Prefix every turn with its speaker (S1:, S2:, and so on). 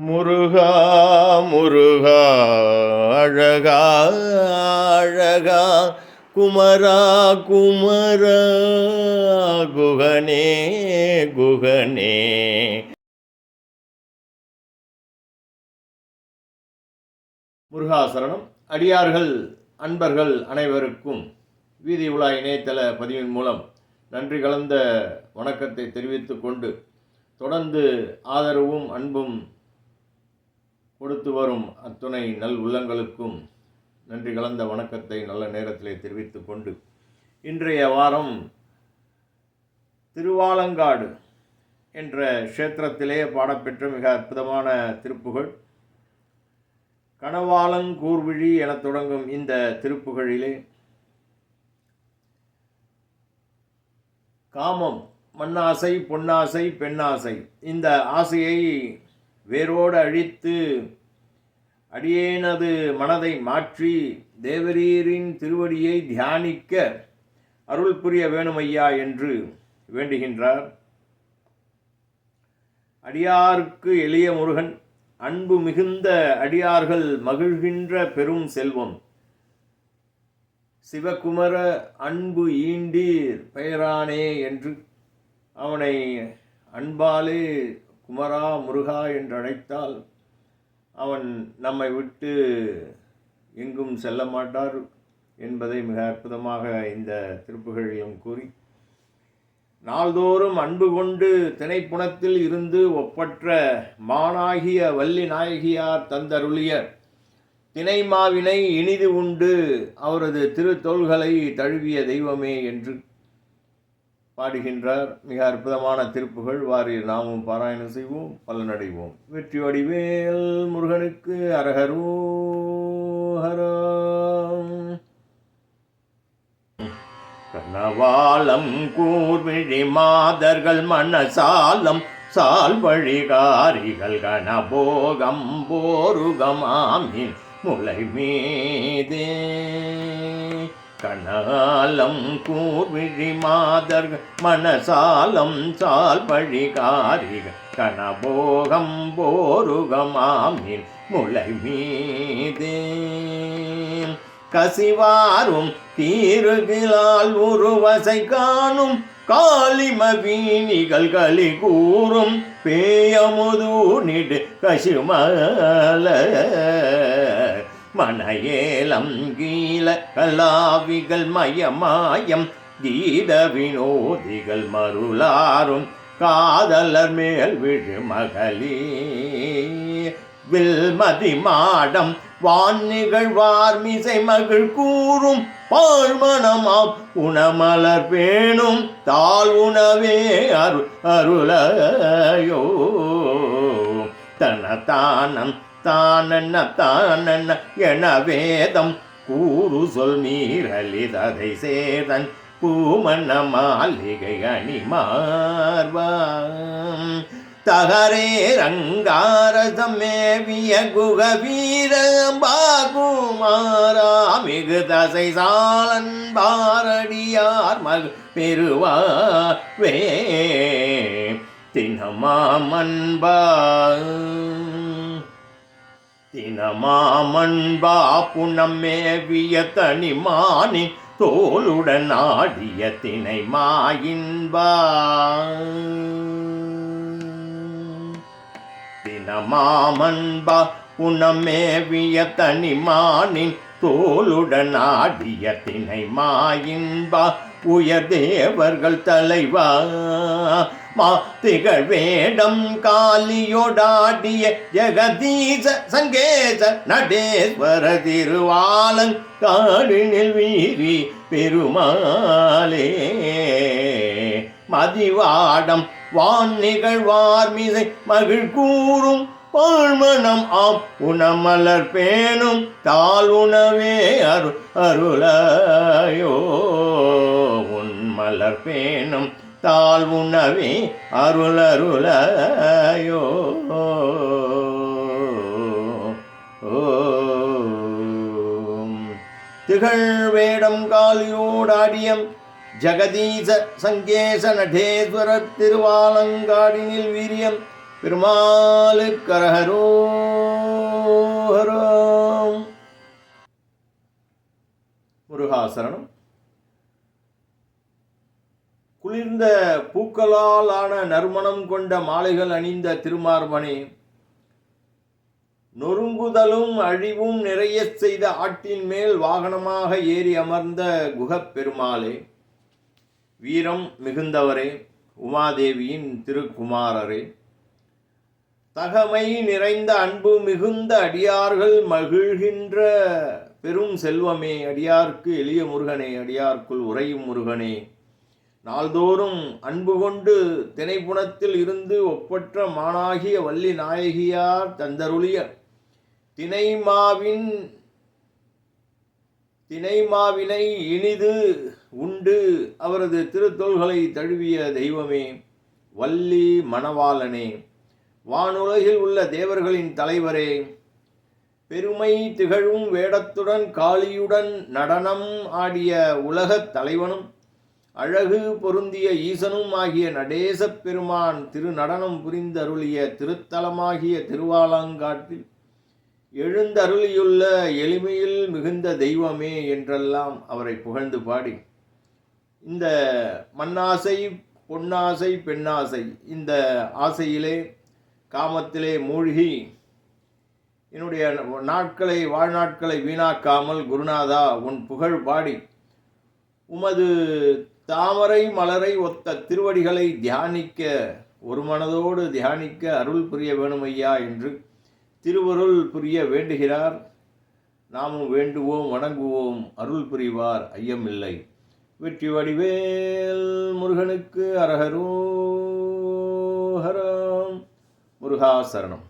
S1: முருகா முருகா அழகா அழகா குமரா குமரா குகனே குகனே. முருகாசரணம் அடியார்கள் அன்பர்கள் அனைவருக்கும் வீதி உலா இணையதள பதிவின் மூலம் நன்றி கலந்த வணக்கத்தை தெரிவித்துக்கொண்டு தொடர்ந்து ஆதரவும் அன்பும் கொடுத்து வரும் அத்துணை நல் உள்ளங்களுக்கும் நன்றி கலந்த வணக்கத்தை நல்ல நேரத்திலே தெரிவித்து கொண்டு இன்றைய வாரம் திருவாலங்காடு என்ற க்ஷேத்திரத்திலே பாடப்பெற்ற மிக அற்புதமான திருப்புகழ் கனவாலங்கூர்விழி எனத் தொடங்கும் இந்த திருப்புகழிலே காமம் மண்ணாசை பொன்னாசை பெண்ணாசை இந்த ஆசையை வேரோடு அழித்து அடியேனது மனதை மாற்றி தேவரீரின் திருவடியை தியானிக்க அருள் புரிய வேணுமையா என்று வேண்டுகின்றார். அடியாருக்கு எளிய முருகன் அன்பு மிகுந்த அடியார்கள் மகிழ்கின்ற பெரும் செல்வம். சிவகுமர அன்பு ஈண்டீர் பெயரானே என்று அவனை அன்பாலே குமரா முருகா என்று அழைத்தால் அவன் நம்மை விட்டு எங்கும் செல்ல மாட்டார் என்பதை மிக அற்புதமாக இந்த திருப்புகழிலும் கூறி நாள்தோறும் அன்பு கொண்டு திணைப்புணத்தில் இருந்து ஒப்பற்ற மானாகிய வள்ளி நாயகியார் தந்தருளிய தினைமாவினை இனிது உண்டு அவரது திருத்தோள்களை தழுவிய தெய்வமே என்று பாடுகின்றார். மிக அற்புதமான திருப்புகள். வாரி நாமும் பாராயணம் செய்வோம். பலனடைவோம். வெற்றி வேல் முருகனுக்கு அரகரோஹரம் கனவாலம் கூர்விழி மாதர்கள் மனசாலம் சால் வழிகாரிகள் கணபோகம் போருகமாமின் முளை மீதே கணாலம் கூர்விழி மாதர் மனசாலம் சால் வழிகாரிகள் கணபோகம் போருகமாமின் முளை மீதே கசிவாரும் தீருகிலால் உருவசை காணும் காளிம வீணிகள் களி கூறும் பேயமுது நிடு கசிமல மனையேலம் கீழ கலாவிகள் மயமாயம் கீத வினோதிகள் மருளாரும் காதலர் மேல் விழு மகளே வில்மதி மாடம் வான் நிகழ்வார் மிசை மகிழ் கூறும் பாழ்மணமாம் உணமலர் பேணும் தாழ் உணவே அரு அருளையோ. தனதானம் தானன்ன தானன்ன என வேதம் கூறு சொல் மீறலிததை சேதன் பூமன்ன மாளிகை அணி மார்வான் தகரே ரங்காரதம் மேவிய குக வீரம்பாகுமாரா மிகு தசை சாலன் பாரடியார் மகு பெருவா பெருவாவே தினமாமன்பா தினமாமன்பா புனமேவிய தனிமானி தோளுடன் ஆடிய தினை மாயின்பா தினமாமன்பா புனமேவிய தனிமானின் தோளுடன் ஆடிய தினை மாயின்பா உயர் தேவர்கள் தலைவா மாத்திகள் வேடம் காலியோடாடிய ஜெகதீச சங்கேச நடேஸ்வர திருவாலன் காடினில் வீரி பெருமாளே. மதிவாடம் வான் நிகழ்வார்மிசை மகிழ் கூறும் பாழ்மணம் ஆம். உணமலர் பேணும் தாழ் உணவே அரு அருளையோ. உன் மலர் பேணும் தாழ் உணவே அருள் அருளையோ. திகழ் வேடம் காலியோடாடியம் ஜெகதீச சங்கேச நடேஸ்வர திருவாலங்காடினில் வீரியம் பெருமாளுக்கு அரஹரோஹரம் முருகாசரணம். குளிர்ந்த பூக்களால் ஆன நறுமணம் கொண்ட மாலைகள் அணிந்த திருமார்பனே நொறுங்குதலும் அழிவும் நிறைய செய்த ஆட்டின் மேல் வாகனமாக ஏறி அமர்ந்த குகப் பெருமாளே வீரம் மிகுந்தவரே உமாதேவியின் திருக்குமாரரே. தகமை நிறைந்த அன்பு மிகுந்த அடியார்கள் மகிழ்கின்ற பெரும் செல்வமே அடியார்க்கு எளிய முருகனே அடியார்க்குள் உறையும் முருகனே. நாள்தோறும் அன்பு கொண்டு திணைப்புணத்தில் இருந்து ஒப்பற்ற மானாகிய வள்ளி நாயகியார் தந்தருளிய தினைமாவின் தினைமாவினை இனிது உண்டு அவரது திருத்தோள்களை தழுவிய தெய்வமே வள்ளி மணவாளனே. வானுலகில் உள்ள தேவர்களின் தலைவரே பெருமை திகழும் வேடத்துடன் காளியுடன் நடனம் ஆடிய உலகத் தலைவனும் அழகு பொருந்திய ஈசனும் ஆகிய நடேசப் பெருமான் திரு நடனம் புரிந்தருளிய திருத்தலமாகிய திருவாலங்காட்டில் எழுந்தருளியுள்ள எளிமையில் மிகுந்த தெய்வமே என்றெல்லாம் அவரை புகழ்ந்து பாடி இந்த மண்ணாசை பொன்னாசை பெண்ணாசை இந்த ஆசையிலே காமத்திலே மூழ்கி என்னுடைய நாட்களை வாழ்நாட்களை வீணாக்காமல் குருநாதா உன் புகழ் பாடி உமது தாமரை மலரை ஒத்த திருவடிகளை தியானிக்க ஒரு மனதோடு தியானிக்க அருள் புரிய வேணுமையா என்று திருவருள் புரிய வேண்டுகிறார். நாமும் வேண்டுவோம் வணங்குவோம் அருள் புரிவார் ஐயமில்லை. வெற்றி வடிவேல் முருகனுக்கு அரகரோ ஹரம். முருகாசரணம்